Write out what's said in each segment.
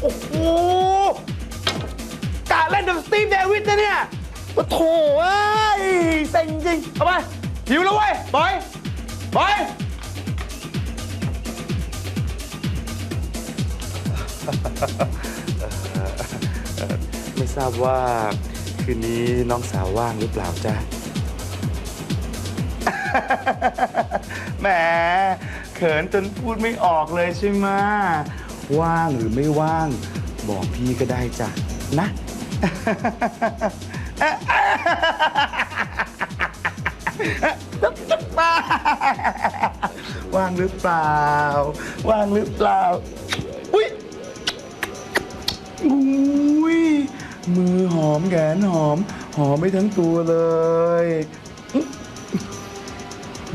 โอ้โหกะเล่นกับสตีฟเดวิดนะเนี่ยโอ้โถเอ้ยเซ็งจริง เอาไปหิวแล้วเว้ยบอยบอยไม่ทราบว่าคืนนี้น้องสาวว่างหรือเปล่าจ๊ะแหมเขินจนพูดไม่ออกเลยใช่ไหมะ ว่างหรือไม่ว่าง บอกพี่ก็ได้จ้ะนะ ว่างหรือเปล่า ว่างหรือเปล่า อุ้ยอุ้ยมือหอมแขนหอม หอมไปทั้งตัวเลย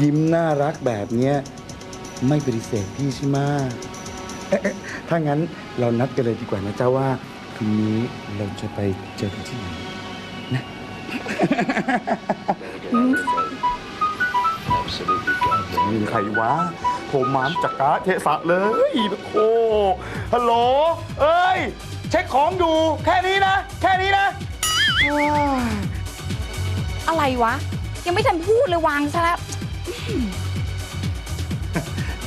ยิ้มน่ารักแบบเนี้ย ไม่ปฏิเสธพี่ใช่ไหม ถ้างั้นเรานัดกันเลยดีกว่านะเจ้าว่าคืนนี้เราจะไปเจอกันที่ไหนนะมีใครวะโทรมามจักระเทศะเลย โอ้ฮัลโหล เอ้ย เช็คของอยู่ แค่นี้นะ แค่นี้นะอ้ายอะไรวะ ยังไม่ทันพูดเลยวางซะแล้ว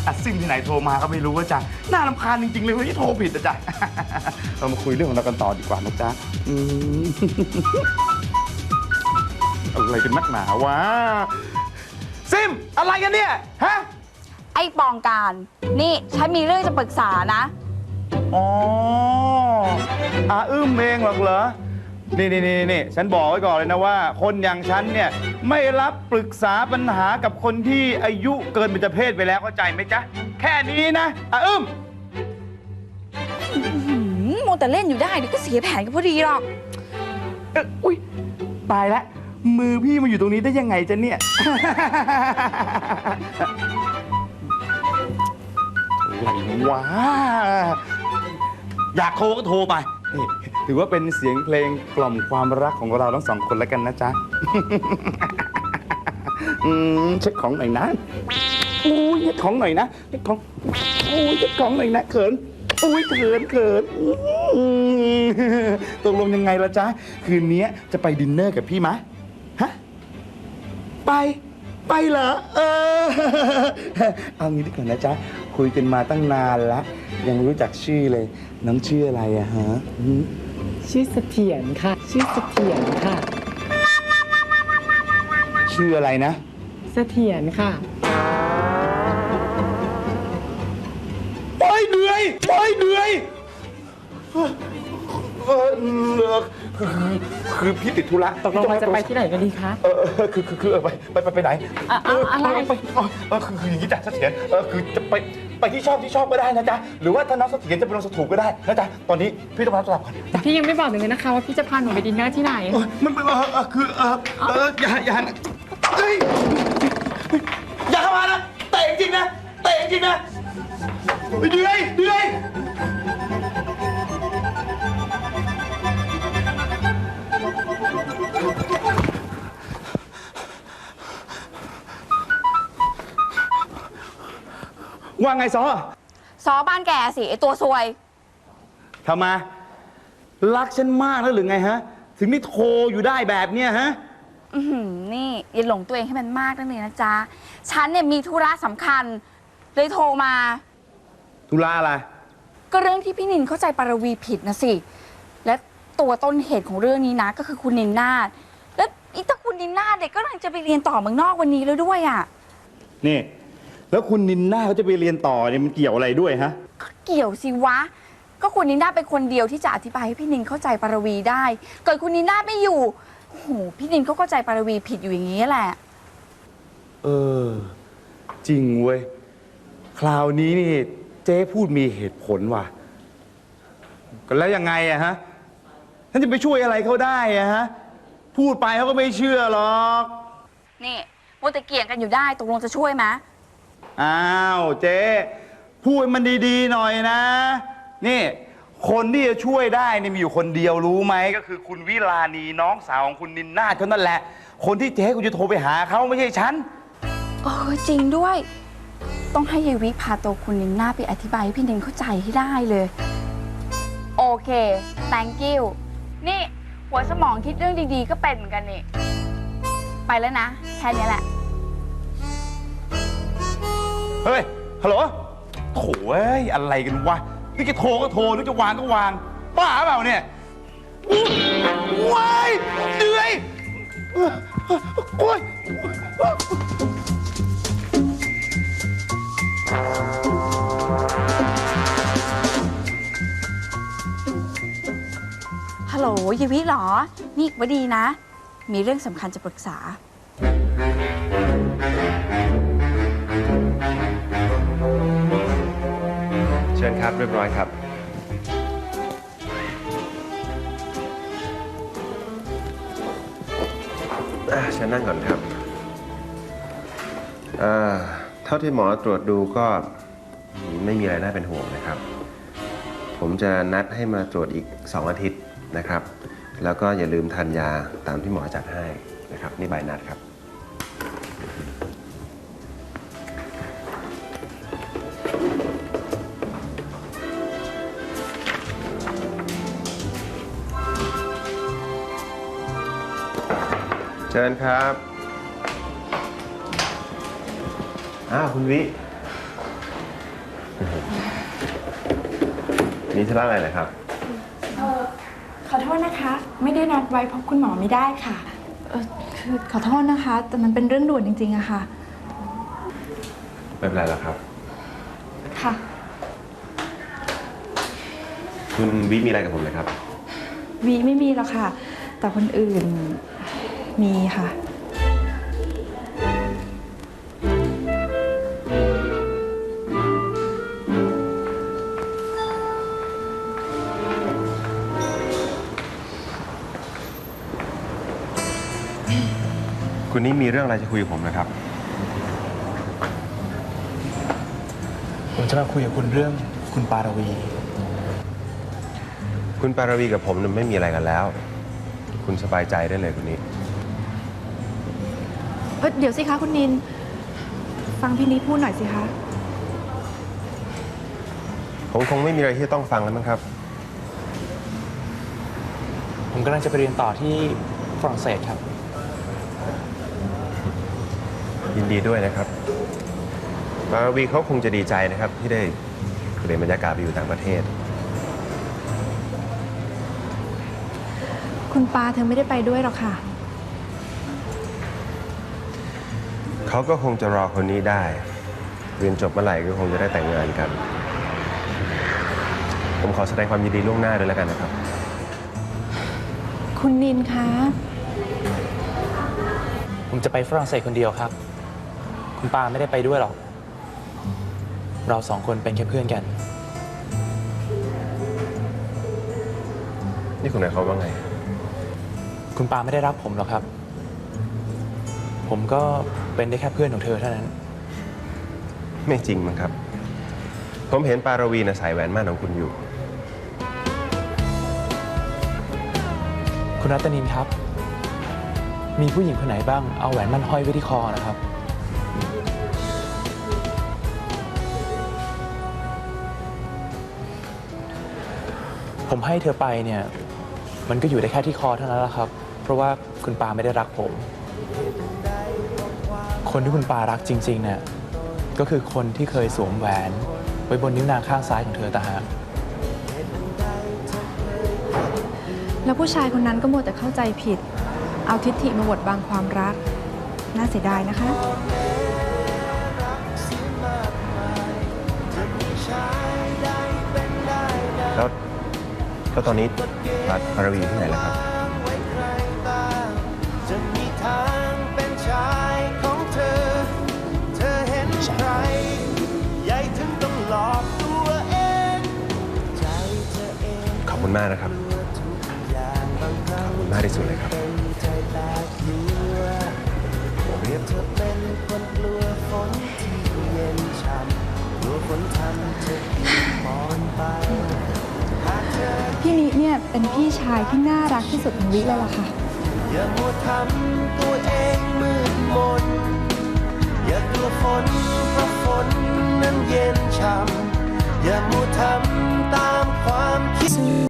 อัดซิมที่ไหนโทรมาก็ไม่รู้ว่าจ๊ะน่ารำคาญจริงๆเลยเว่าที่โทรผิดนะจ๊ะเรามาคุยเรื่องของเรากันต่อดีกว่านะจ๊ะอืม อะไรกันนักหนาวะซิมอะไรกันเนี่ยฮะ ไอ้ปองการ นี่ฉันมีเรื่องจะปรึกษานะ อ๋ออาอึ้มเองหรอกเหรอ นี่นี่นี่นี่ฉันบอกไว้ก่อนเลยนะว่า คนอย่างฉันเนี่ยไม่รับปรึกษาปัญหากับคนที่อายุเกินเป็นจเพศไปแล้วเข้าใจไหมจ๊ะ แค่นี้นะอาอึ้มหืมโมวแต่เล่นอยู่ได้เดี๋ยวก็เสียแผนกันพอดีหรอก เอ้ยอุ้ยตายแล้วมือพี่มาอยู่ตรงนี้ได้ยังไงจ๊ะเนี่ย อะไรวะอยากโทรก็โทรไป นี่ถือว่าเป็นเสียงเพลงกล่อมความรักของเราทั้งสองคนแล้วกันนะจ๊ะ อืมเช็คของหน่อยนะอุ้ยเช็คของหน่อยนะเช็คของอุ้ยเช็คของหน่อยนะเขินอุ้ยเขินเขินอืมตกลงยังไงละจ๊ะ คืนนี้จะไปดินเนอร์กับพี่มะฮะ ไป ไปเหรอเออเอางี้ดีกว่านะจ๊ะ คุยกันมาตั้งนานแล้วยังไม่รู้จักชื่อเลย น้องชื่ออะไรอะฮะหืมชื่อเสถียรค่ะ ชื่อเสถียรค่ะ ชื่ออะไรนะ เสถียรค่ะปอยเหนื่อยปอยเหนื่อยเออเออเออคือคือพี่ติดธุระตกลงเราจะไปที่ไหนกันดีคะ เออเออคือคือคือเออไปไปไปไปไหนอะเอออะไรไปเออเออคือคืออย่างนี้จ้ะเสถียรเออคือจะไป ไปที่ชอบที่ชอบก็ได้นะจ๊ะ หรือว่าถ้าน้องเสถียรจะไปลงสถูปก็ได้นะจ๊ะ ตอนนี้พี่ต้องรับโทรศัพท์ก่อนพี่ยังไม่บอกหนูเลยนะคะว่าพี่จะพาหนูไปดินเนอร์ที่ไหน เออมันเออเออคือเออเอออย่าอย่าเฮ้ยอย่าเข้ามานะเตะจริงนะเตะจริงนะเฮ้ยเดือยเดือย ว่าไงซอซอบ้านแกสิไอตัวซวย ทำไมรักฉันมากแล้วหรือไงฮะ ถึงได้โทรอยู่ได้แบบเนี้ยฮะ อือหือนี่อย่าหลงตัวเองให้มันมากนักเลยนะจ๊ะ ฉันเนี่ยมีธุระสำคัญ เลยโทรมา ธุระอะไร ก็เรื่องที่พี่นินเข้าใจปารวีผิดนะสิ และตัวต้นเหตุของเรื่องนี้นะ ก็คือคุณนินนาถและอีตาคุณนินนาถเด็กก็กำลังจะไปเรียนต่อเมืองนอกวันนี้แล้วด้วยอะ นี่ แล้วคุณนินน่าเขาจะไปเรียนต่อเนี่ยมันเกี่ยวอะไรด้วยฮะเกี่ยวสิวะ ก็คุณนินนาถเป็นคนเดียวที่จะอธิบายให้พี่นินเข้าใจปารวีได้ เกิดคุณนินนาถไม่อยู่โอ้โหพี่นินเขาเข้าใจปารวีผิดอยู่อย่างนี้แหละ เออ จริงเว้ย คราวนี้นี่เจ๊พูดมีเหตุผลว่ะก็แล้วยังไงอะฮะท่านจะไปช่วยอะไรเขาได้อะฮะ พูดไปเขาก็ไม่เชื่อหรอก นี่มัวแต่เกี่ยงกันอยู่ได้ตกลงจะช่วยไหม อ้าวเจ๊พูดมันดีๆหน่อยนะ นี่ คนที่จะช่วยได้นี่มีอยู่คนเดียวรู้ไหมก็คือคุณวิลานีน้องสาวของคุณนินนาถเท่านั้นแหละ คนที่เจ๊กูจะโทรไปหาเขาไม่ใช่ฉัน เออจริงด้วย ต้องให้ยายวิพาตัวคุณนินนาไปอธิบายให้พี่นินเข้าใจให้ได้เลย โอเค thank you นี่ หัวสมองคิดเรื่องดีๆ ก็เป็นเหมือนกันนี่ ไปแล้วนะ แค่นี้แหละ เฮ้ย ฮัลโหลโถเอ้ย อะไรกันวะ นี่จะโทรก็โทรหรือจะวางก็วางบ้าเปล่าเนี่ยอุ๊ยว้ายเหนื่อยโอ้ยฮัลโหลยีวิเหรอ นี่วดีนะ มีเรื่องสำคัญจะปรึกษา ชิญครับ เรียบร้อยครับ อ่าเชิญนั่งก่อนครับอ่าเท่าที่หมอตรวจดูก็ไม่มีอะไรน่าเป็นห่วงนะครับ ผมจะนัดให้มาตรวจอีก 2 อาทิตย์นะครับ แล้วก็อย่าลืมทานยาตามที่หมอจัดให้นะครับ นี่ใบนัดครับ ชิญครับอ้าวคุณวิมีธุระอะไรเหรอครับขอโทษนะคะ ไม่ได้นัดไว้เพราะคุณหมอไม่ได้ค่ะเออคือขอโทษนะคะ แต่มันเป็นเรื่องด่วนจริงๆอะค่ะ ไม่เป็นไรแล้วครับ ค่ะ คุณวิมีอะไรกับผมเลยครับ วีไม่มีหรอกค่ะ แต่คนอื่น มีค่ะ คุณนี่มีเรื่องอะไรจะคุยกับผมนะครับ ผมจะมาคุยกับคุณเรื่องคุณปารวี คุณปารวีกับผมเนี่ยไม่มีอะไรกันแล้ว คุณสบายใจได้เลยคุณนี้ เอ้ยเดี๋ยวสิคะคุณนิน ฟังพี่นี้พูดหน่อยสิคะ ผมคงไม่มีอะไรที่จะต้องฟังแล้วมั้งครับ ผมกำลังจะไปเรียนต่อที่ฝรั่งเศสครับ ยินดีด้วยนะครับปารวีเขาคงจะดีใจนะครับ ที่ได้เปลี่ยนบรรยากาศไปอยู่ต่างประเทศ คุณปาเธอไม่ได้ไปด้วยหรอกค่ะ เขาก็คงจะรอคนนี้ได้ เรียนจบเมื่อไหร่ก็คงจะได้แต่งงานกัน ผมขอแสดงความยินดีล่วงหน้าด้วยแล้วกันนะครับ คุณนินคะผมจะไปฝรั่งเศสคนเดียวครับ คุณปาไม่ได้ไปด้วยหรอก เราสองคนเป็นแค่เพื่อนกัน นี่คุณหมายความว่าไง คุณปาไม่ได้รักผมหรอกครับ ผมก็เป็นได้แค่เพื่อนของเธอเท่านั้น ไม่จริงมั้งครับ ผมเห็นปารวีนะใส่แหวนมั่นของคุณอยู่ คุณรัตนินครับ มีผู้หญิงคนไหนบ้างเอาแหวนมั่นห้อยไว้ที่คอนะครับ ผมให้เธอไปเนี่ย มันก็อยู่ได้แค่ที่คอเท่านั้นแหละครับ เพราะว่าคุณปาไม่ได้รักผม คนที่คุณปารักจริงๆเนี่ยก็คือคนที่เคยสวมแหวนไว้บนนิ้วนางข้างซ้ายของเธอต่างหากแล้วผู้ชายคนนั้นก็มัวแต่เข้าใจผิด เอาทิฏฐิมาบดบังความรัก น่าเสียดายนะคะ แล้วแล้วตอนนี้รัฐปารวีอยู่ที่ไหนแล้วครับ องขอบคุณมากนะครับทุกอย่างบางครั้ขงอบคุณมากที่สุดเลยครับเป็นใจแตกกลัวเปรียบเธอเป็นคนกลัวฝนที่เย็นช่ำกลัวฝนทำเธอเปียกปอนไปหากเธอพี่นิเนี่ยเป็นพี่ชายที่น่ารักที่สุดของวิเลยล่ะค่ะอย่ามัวทำตัวเองมืดมนอย่า กลัวฝนเพราะฝนนั้นเย็นช่ำอย่ามัวทำตามความคิด